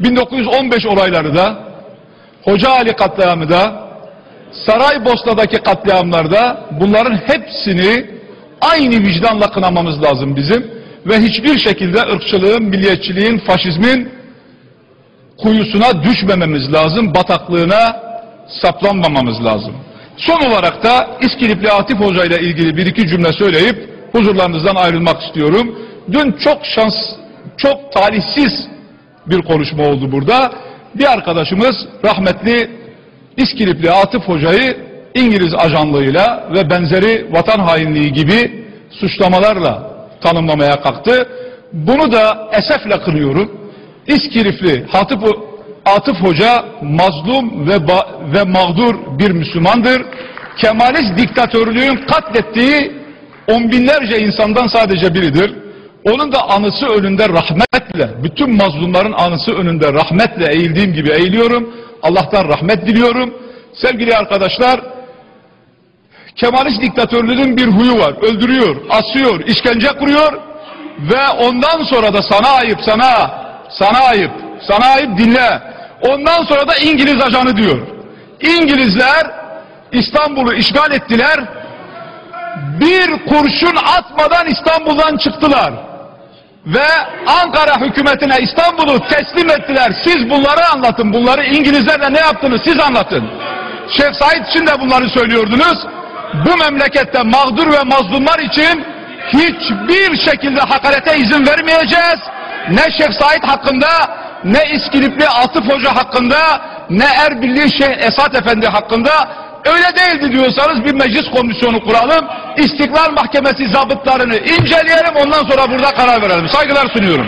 1915 olayları da, Hoca Ali katliamı da, Saraybosna'daki katliamlarda bunların hepsini aynı vicdanla kınamamız lazım bizim ve hiçbir şekilde ırkçılığın, milliyetçiliğin, faşizmin kuyusuna düşmememiz lazım, bataklığına saplanmamamız lazım. Son olarak da İskilipli Atif Hoca ile ilgili bir iki cümle söyleyip huzurlarınızdan ayrılmak istiyorum. Dün çok şans, çok talihsiz bir konuşma oldu burada. Bir arkadaşımız rahmetli İskilipli Atif Hoca'yı İngiliz ajanlığıyla ve benzeri vatan hainliği gibi suçlamalarla tanımlamaya kalktı. Bunu da esefle kınıyorum. İskilipli Atif, Atif Hoca mazlum ve, ve mağdur bir Müslümandır. Kemalist diktatörlüğün katlettiği on binlerce insandan sadece biridir. Onun da anısı önünde rahmetle, bütün mazlumların anısı önünde rahmetle eğildiğim gibi eğiliyorum. Allah'tan rahmet diliyorum. Sevgili arkadaşlar, Kemalist diktatörlüğün bir huyu var. Öldürüyor, asıyor, işkence kuruyor ve ondan sonra da sana ayıp, sana, sana ayıp, sana ayıp dinle. Ondan sonra da İngiliz ajanı diyor. İngilizler İstanbul'u işgal ettiler. Bir kurşun atmadan İstanbul'dan çıktılar. Ve Ankara hükümetine İstanbul'u teslim ettiler. Siz bunları anlatın. Bunları İngilizlerle ne yaptınız siz anlatın. Şeyh Said için de bunları söylüyordunuz. Bu memlekette mağdur ve mazlumlar için hiçbir şekilde hakarete izin vermeyeceğiz. Ne Şeyh Said hakkında, ne İskilipli Atıf Hoca hakkında, ne Erbilli Şeyh Esat Efendi hakkında öyle değildi diyorsanız bir meclis komisyonu kuralım. İstiklal Mahkemesi zabıtlarını inceleyelim ondan sonra burada karar verelim. Saygılar sunuyorum.